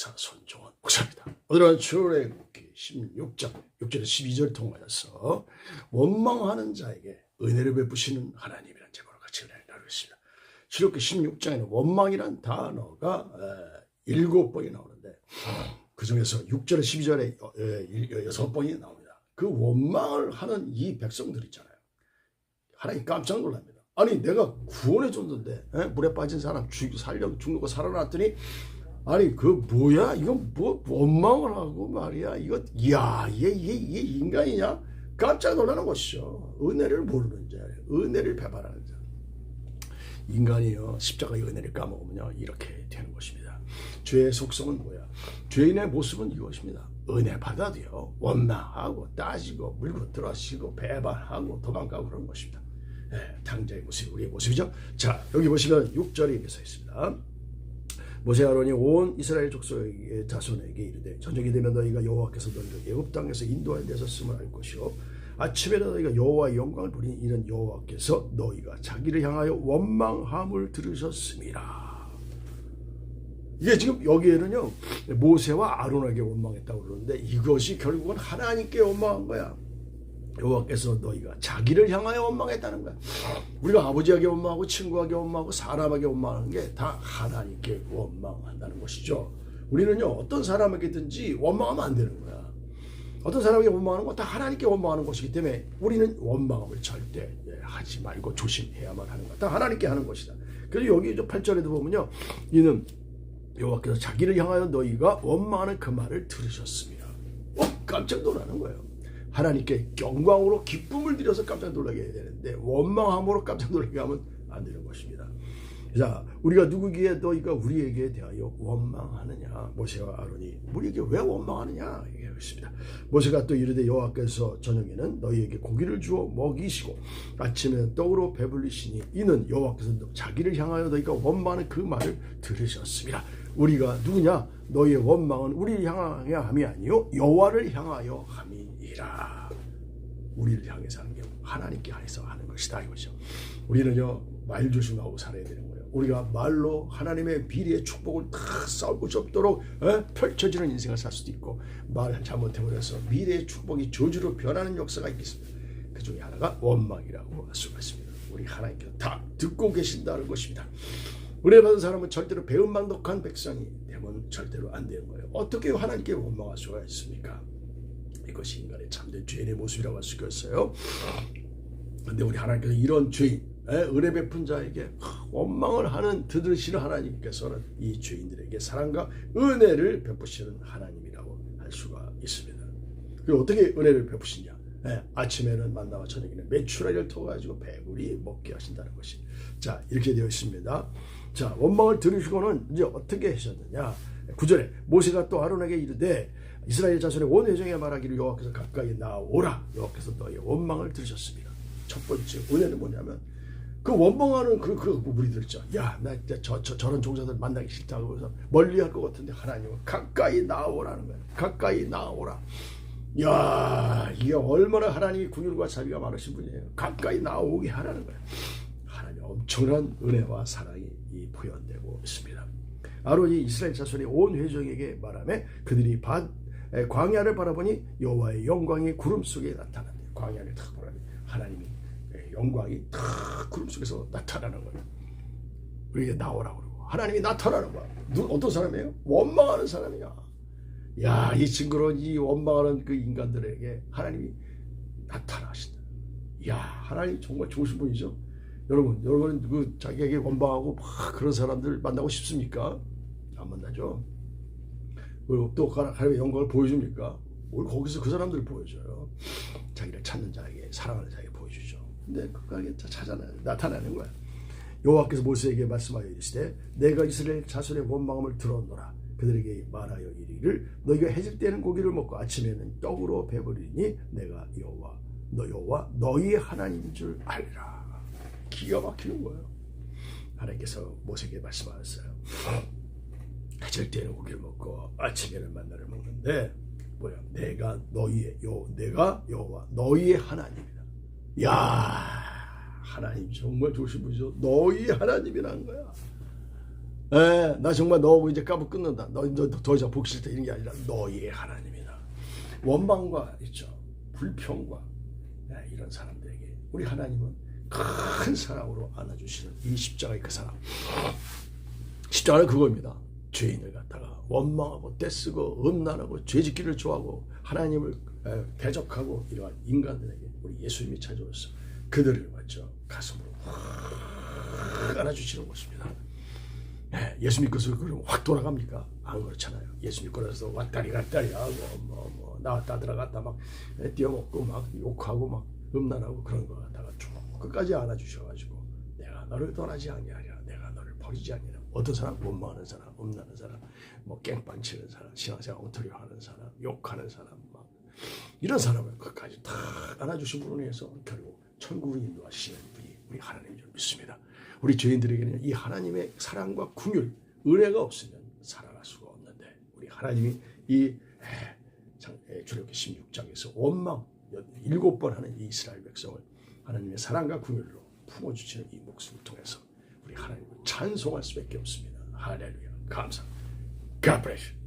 목사 손종원 목사입니다. 오늘은 출애굽기 16장 6절에서 12절 통하여서 원망하는 자에게 은혜를 베푸시는 하나님이라는 제목으로 같이 은혜를 나누겠습니다. 출애굽기 16장에는 원망이란 단어가 에, 일곱 번이 나오는데 그 중에서 6절에 12절에 여- 에, 일- 여섯 번이 나옵니다. 그 원망을 하는 이 백성들 있잖아요. 하나님 깜짝 놀랍니다. 아니 내가 구원해 줬는데 에? 물에 빠진 사람 죽 살려 죽는 거 살아났더니 아니 그 뭐야? 이건 뭐 원망을 하고 말이야. 이거 이야 얘, 얘, 얘 인간이냐? 깜짝 놀라는 것이죠. 은혜를 모르는 자 은혜를 배반하는 자. 인간이요 십자가의 은혜를 까먹으면요 이렇게 되는 것입니다. 죄의 속성은 뭐야? 죄인의 모습은 이것입니다. 은혜 받아도요 원망하고 따지고 물고 들어시고 배반하고 도망가고 그런 것입니다. 예, 당자의 모습이 우리의 모습이죠? 자 여기 보시면 6절에 이렇게 써 있습니다 모세 아론이 온 이스라엘 족속의 자손에게 이르되 저녁이 되면 너희가 여호와께서 너희를 애굽 땅에서 인도하여 내셨음을 알 것이요 아침에 너희가 여호와의 영광을 보니 이는 여호와께서 너희가 자기를 향하여 원망함을 들으셨음이라. 이게 지금 여기에는요 모세와 아론에게 원망했다고 그러는데 이것이 결국은 하나님께 원망한 거야. 여호와께서 너희가 자기를 향하여 원망했다는 거야. 우리가 아버지에게 원망하고 친구에게 원망하고 사람에게 원망하는 게 다 하나님께 원망한다는 것이죠. 우리는요 어떤 사람에게든지 원망하면 안 되는 거야. 어떤 사람에게 원망하는 건 다 하나님께 원망하는 것이기 때문에 우리는 원망을 절대 예, 하지 말고 조심해야만 하는 거야. 다 하나님께 하는 것이다. 그래서 여기 8절에도 보면요. 이는 여호와께서 자기를 향하여 너희가 원망하는 그 말을 들으셨습니다. 어, 깜짝 놀라는 거예요. 하나님께 영광으로 기쁨을 드려서 깜짝 놀라게 해야 되는데 원망함으로 깜짝 놀라게 하면 안 되는 것입니다. 자, 우리가 누구기에 너희가 우리에게 대하여 원망하느냐? 모세와 아론이 우리에게 왜 원망하느냐? 얘기했습니다. 모세가 또 이르되 여호와께서 저녁에는 너희에게 고기를 주어 먹이시고 아침에는 떡으로 배불리시니 이는 여호와께서 자기를 향하여 너희가 원망하는 그 말을 들으셨습니다. 우리가 누구냐? 너희의 원망은 우리를 향하여 함이 아니요 여호와를 향하여 함이니라. 우리를 향해서 하는 게 하나님께 향해서 하는 것이다 이거죠. 우리는요 말 조심하고 살아야 되는 거예요. 우리가 말로 하나님의 비리의 축복을 다 곳이 없도록 에? 펼쳐지는 인생을 살 수도 있고 말 잘못해버려서 미래의 축복이 저주로 변하는 역사가 있겠습니다. 그 중에 하나가 원망이라고 할 수가 있습니다. 우리 하나님께서 다 듣고 계신다는 것입니다. 은혜 받은 사람은 절대로 배은망덕한 백성이 되면 절대로 안 되는 거예요. 어떻게 하나님께 원망할 수가 있습니까? 이것이 인간의 참된 죄인의 모습이라고 할 수가 있어요. 근데 우리 하나님께서 이런 죄인, 에, 은혜 베푼 자에게 원망을 하는 들으시는 하나님께서는 이 죄인들에게 사랑과 은혜를 베푸시는 하나님이라고 할 수가 있습니다. 그리고 어떻게 은혜를 베푸시냐? 에, 아침에는 만나와 저녁에는 메추라기를 터가지고 배불리 먹게 하신다는 것이. 자 이렇게 되어 있습니다. 자 원망을 들으시고는 이제 어떻게 하셨느냐? 구절에 모세가 또 아론에게 이르되 이스라엘 자손의 온 회중에 말하기를 여호와께서 가까이 나오라 여호와께서 너의 원망을 들으셨습니다. 첫 번째 은혜는 뭐냐면 그 원망하는 그, 그 무리들 있죠. 야, 나 저, 저, 저런 종자들 만나기 싫다고 해서 멀리 할 것 같은데 하나님은 가까이 나오라는 거예요. 가까이 나오라. 야, 이게 얼마나 하나님이 궁율과 자비가 많으신 분이에요. 가까이 나오게 하라는 거예요. 하나님 엄청난 은혜와 사랑이 이 표현되고 있습니다. 아론이 이스라엘 자손의 온 회중에게 말하며 그들이 바, 에, 광야를 바라보니 여호와의 영광이 구름 속에 나타난다. 광야를 탁 보라니 하나님이 에, 영광이 탁 구름 속에서 나타나는 거예요. 우리에게 나오라고 그러고 하나님이 나타나는 거야. 누, 어떤 사람이에요? 원망하는 사람이야. 야, 이 친구는 이 원망하는 그 인간들에게 하나님이 나타나신다. 야, 하나님 정말 좋으신 분이죠. 여러분, 여러분은 그 자기에게 원망하고 막 그런 사람들 만나고 싶습니까? 안 만나죠. 그리고 또 하나님의 영광을 보여줍니까? 뭘 거기서 그 사람들 보여줘요. 자기를 찾는 자에게 사랑하는 자에게 보여주죠. 그까지 찾아나 나타나는 거야. 여호와께서 모세에게 말씀하여 이르시되 내가 이스라엘 자손의 원망함을 들었노라. 그들에게 말하여 이르기를 너희가 해질 때는 고기를 먹고 아침에는 떡으로 배부리니 내가 여호와 너 여호와 너희의 하나님인 줄 알리라. 기가 막히는 거예요. 하나님께서 모세에게 말씀하셨어요. 해질 때는 고기를 먹고 아침에는 만나를 먹는데 뭐야? 내가 너희의 요 내가 여호와 너희의 하나님이다. 야 하나님 정말 분이죠. 너희 하나님이라는 거야. 에, 나 정말 너하고 이제 까불 끊는다. 너, 너, 더 이상 보기 싫다. 이런 게 아니라 너희의 하나님이다. 원망과 있죠. 불평과 예, 이런 사람들에게 우리 하나님은 큰 사랑으로 안아주시는 이 십자가의 그 사랑. 십자가는 그겁니다. 죄인을 갖다가 원망하고 떼쓰고 음란하고 죄짓기를 좋아하고 하나님을 에, 대적하고 이러한 인간들에게 우리 예수님이 찾아오셔서 그들을 맞죠 가슴으로 확 안아주시는 것입니다. 예, 예수 믿고서 그러면 확 돌아갑니까? 안 그렇잖아요. 예수 믿고 나서 왔다리 갔다리 하고 뭐, 뭐 나왔다 들어갔다 막 예, 뛰어먹고 막 욕하고 막 음란하고 그런 거 갖다가 쭉 끝까지 안아주셔가지고 내가 너를 떠나지 아니하리라 버리지 아니하리라 어떤 사람 원망하는 사람 음란하는 사람 뭐 깽판 치는 사람 신앙생활 엉터리 하는 사람 욕하는 사람 막 이런 사람을 끝까지 다 안아주신 분을 위해서 결국 천국을 인도하시는 분이 우리 하나님인 줄 믿습니다. 우리 죄인들에게는 이 하나님의 사랑과 궁율, 은혜가 없으면 살아갈 수가 없는데 우리 하나님이 이 에, 장- 에, 출애굽기 16장에서 원망 일곱 번 하는 이 이스라엘 백성을 하나님의 사랑과 궁율로 품어주시는 이 목숨을 통해서 찬송할 수밖에 없습니다. 할렐루야. 감사합니다. God bless you.